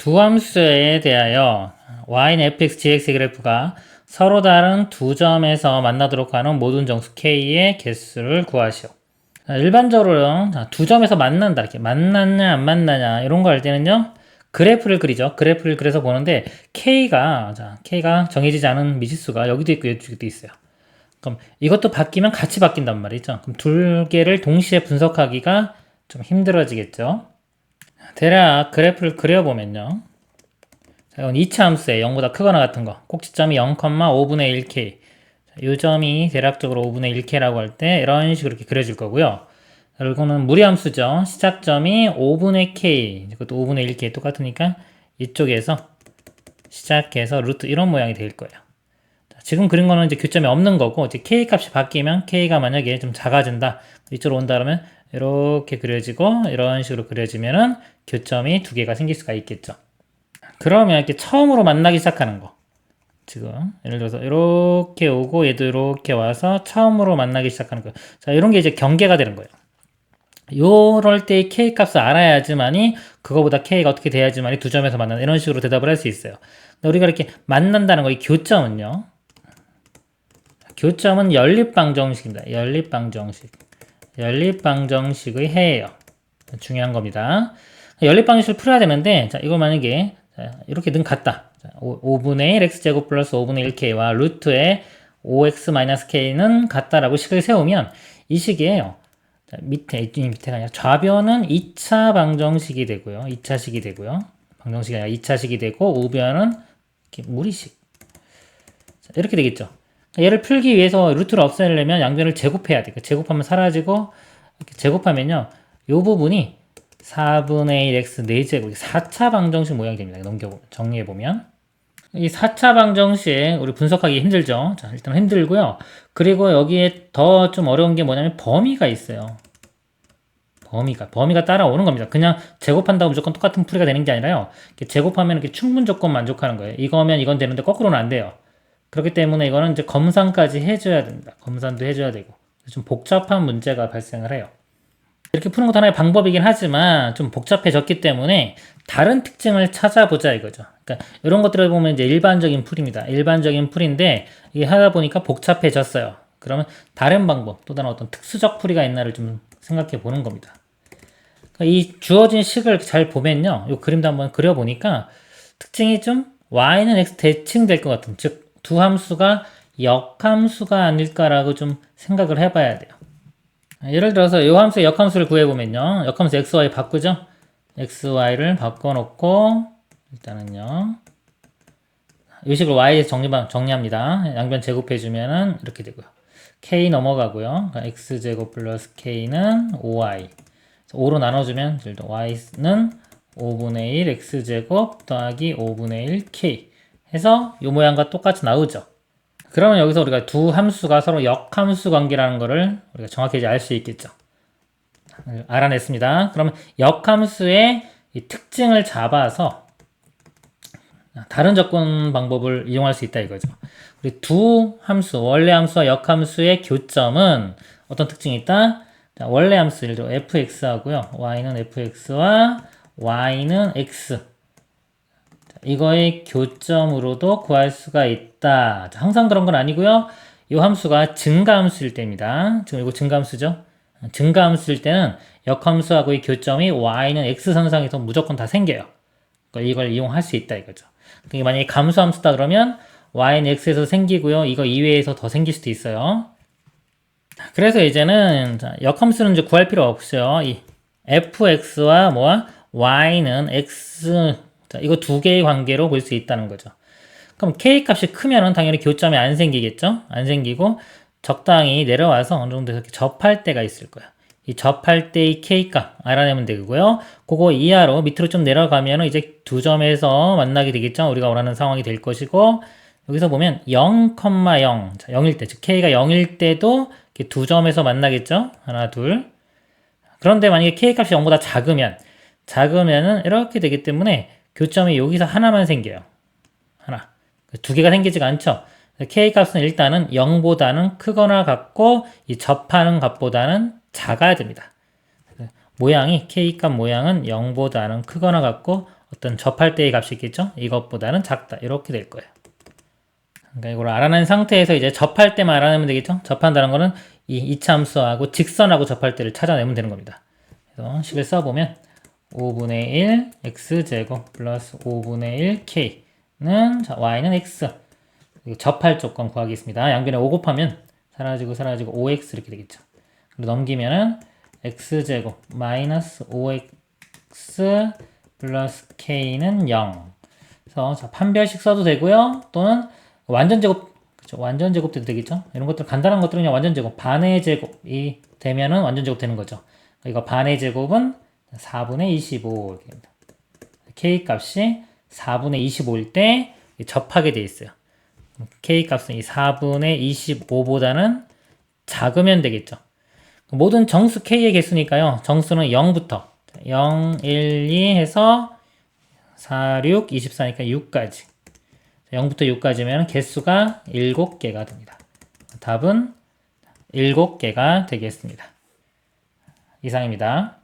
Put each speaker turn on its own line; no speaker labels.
두 함수에 대하여 y는 fx, gx의 그래프가 서로 다른 두 점에서 만나도록 하는 모든 정수 k의 개수를 구하시오. 자, 일반적으로 자, 두 점에서 만난다 이렇게 만났냐 안 만나냐 이런 거 할 때는요 그래프를 그리죠. 그래프를 그려서 보는데 k가 자 k가 정해지지 않은 미지수가 여기도 있고 이쪽도 있어요. 그럼 이것도 바뀌면 같이 바뀐단 말이죠. 그럼 두 개를 동시에 분석하기가 좀 힘들어지겠죠. 대략 그래프를 그려보면요. 자, 이건 2차 함수에 0보다 크거나 같은 거. 꼭지점이 0,5분의 1k. 이 점이 대략적으로 5분의 1k라고 할 때 이런 식으로 이렇게 그려질 거고요. 그리고는 무리함수죠. 시작점이 5분의 k. 이것도 5분의 1k 똑같으니까 이쪽에서 시작해서 루트 이런 모양이 될 거예요. 자, 지금 그린 거는 이제 교점이 없는 거고 이제 k 값이 바뀌면 k가 만약에 좀 작아진다. 이쪽으로 온다 그러면 이렇게 그려지고 이런 식으로 그려지면은 교점이 두 개가 생길 수가 있겠죠. 그러면 이렇게 처음으로 만나기 시작하는 거. 지금 예를 들어서 이렇게 오고 얘도 이렇게 와서 처음으로 만나기 시작하는 거. 자, 이런 게 이제 경계가 되는 거예요. 요럴 때 k 값을 알아야지만이 그거보다 k가 어떻게 돼야지만이 두 점에서 만나는 이런 식으로 대답을 할 수 있어요. 우리가 이렇게 만난다는 거, 이 교점은요. 교점은 연립방정식입니다. 연립방정식. 연립방정식의 해예요. 중요한 겁니다. 연립방정식을 풀어야 되는데, 자, 이거 만약에, 자, 이렇게 는 같다. 자, 5, 분의 1 x제곱 플러스 5분의 1k와 루트의 5x-k는 같다라고 식을 세우면 이 식이에요. 자, 밑에, 이 밑에가 아니라 좌변은 2차 방정식이 되고요. 2차식이 되고요. 방정식이 아니라 2차식이 되고, 우변은 이렇게 무리식. 자, 이렇게 되겠죠. 얘를 풀기 위해서 루트를 없애려면 양변을 제곱해야 돼. 제곱하면 사라지고, 제곱하면요. 요 부분이 4분의 1x 4제곱, 4차 방정식 모양이 됩니다. 넘겨, 정리해보면. 이 4차 방정식, 우리 분석하기 힘들죠? 자, 일단 힘들고요. 그리고 여기에 더 좀 어려운 게 뭐냐면 범위가 있어요. 범위가, 범위가 따라오는 겁니다. 그냥 제곱한다고 무조건 똑같은 풀이가 되는 게 아니라요. 제곱하면 이렇게 충분 조건 만족하는 거예요. 이거면 이건 되는데 거꾸로는 안 돼요. 그렇기 때문에 이거는 이제 검산까지 해줘야 됩니다. 검산도 해줘야 되고. 좀 복잡한 문제가 발생을 해요. 이렇게 푸는 것도 하나의 방법이긴 하지만 좀 복잡해졌기 때문에 다른 특징을 찾아보자 이거죠. 그러니까 이런 것들을 보면 이제 일반적인 풀입니다. 일반적인 풀인데 이게 하다 보니까 복잡해졌어요. 그러면 다른 방법, 또 다른 어떤 특수적 풀이가 있나를 좀 생각해 보는 겁니다. 그러니까 이 주어진 식을 잘 보면요. 이 그림도 한번 그려보니까 특징이 좀 y는 x 대칭될 것 같은, 즉 두 함수가 역함수가 아닐까라고 좀 생각을 해봐야 돼요. 예를 들어서 이 함수의 역함수를 구해보면요. 역함수 xy 바꾸죠? xy를 바꿔놓고 일단은요. 이 식으로 y 정리, 정리합니다. 양변 제곱해주면은 이렇게 되고요. k 넘어가고요. 그러니까 x제곱 플러스 k는 5y. 5로 나눠주면 y는 5분의 1 x제곱 더하기 5분의 1 k 해서 이 모양과 똑같이 나오죠. 그러면 여기서 우리가 두 함수가 서로 역함수 관계라는 것을 우리가 정확히 이제 알 수 있겠죠. 알아냈습니다. 그러면 역함수의 이 특징을 잡아서 다른 접근 방법을 이용할 수 있다 이거죠. 우리 두 함수, 원래 함수와 역함수의 교점은 어떤 특징이 있다? 자, 원래 함수, 예를 들어 fx하고요. y는 fx와 y는 x. 자, 이거의 교점으로도 구할 수가 있다. 자, 항상 그런 건 아니고요. 이 함수가 증가함수일 때입니다. 지금 이거 증가함수죠? 증가함수일 때는 역함수하고의 교점이 y는 x선상에서 무조건 다 생겨요. 그러니까 이걸 이용할 수 있다 이거죠. 그게 만약에 감수함수다 그러면 y는 x에서 생기고요. 이거 이외에서 더 생길 수도 있어요. 그래서 이제는 역함수는 이제 구할 필요 없어요. 이 fx와 뭐와 y는 x 자, 이거 두 개의 관계로 볼 수 있다는 거죠. 그럼 k 값이 크면은 당연히 교점이 안 생기겠죠? 안 생기고 적당히 내려와서 어느 정도 이렇게 접할 때가 있을 거야. 이 접할 때의 k 값 알아내면 되고요. 그거 이하로 밑으로 좀 내려가면 이제 두 점에서 만나게 되겠죠. 우리가 원하는 상황이 될 것이고 여기서 보면 0,0 자, 0일 때, 즉 k가 0일 때도 두 점에서 만나겠죠. 하나, 둘. 그런데 만약에 k 값이 0보다 작으면 작으면은 이렇게 되기 때문에 교점이 여기서 하나만 생겨요. 하나. 두 개가 생기지가 않죠. k 값은 일단은 0보다는 크거나 같고 이 접하는 값보다는 작아야 됩니다. 모양이 k 값 모양은 0보다는 크거나 같고 어떤 접할 때의 값이 있겠죠? 이것보다는 작다. 이렇게 될 거예요. 그러니까 이걸 알아낸 상태에서 이제 접할 때만 알아내면 되겠죠? 접한다는 거는 이 이차함수하고 직선하고 접할 때를 찾아내면 되는 겁니다. 그래서 식을 써보면 5분의 1 x제곱 플러스 5분의 1 k는 자, y는 x 접할 조건 구하겠습니다. 양변에 5 곱하면 사라지고 사라지고 5x 이렇게 되겠죠. 그리고 넘기면은 x제곱 마이너스 5x 플러스 k는 0 그래서 자, 판별식 써도 되고요. 또는 완전 제곱 그렇죠. 완전 제곱 도 되겠죠. 이런 것들 간단한 것들은 그냥 완전 제곱 반의 제곱이 되면은 완전 제곱 되는 거죠. 이거 반의 제곱은 4분의 25 이렇게 됩니다. k 값이 4분의 25일 때 접하게 돼 있어요. k 값은 이 4분의 25보다는 작으면 되겠죠. 모든 정수 k의 개수니까요. 정수는 0부터 0, 1, 2 해서 4, 6, 24니까 6까지. 0부터 6까지면 개수가 7개가 됩니다. 답은 7개가 되겠습니다. 이상입니다.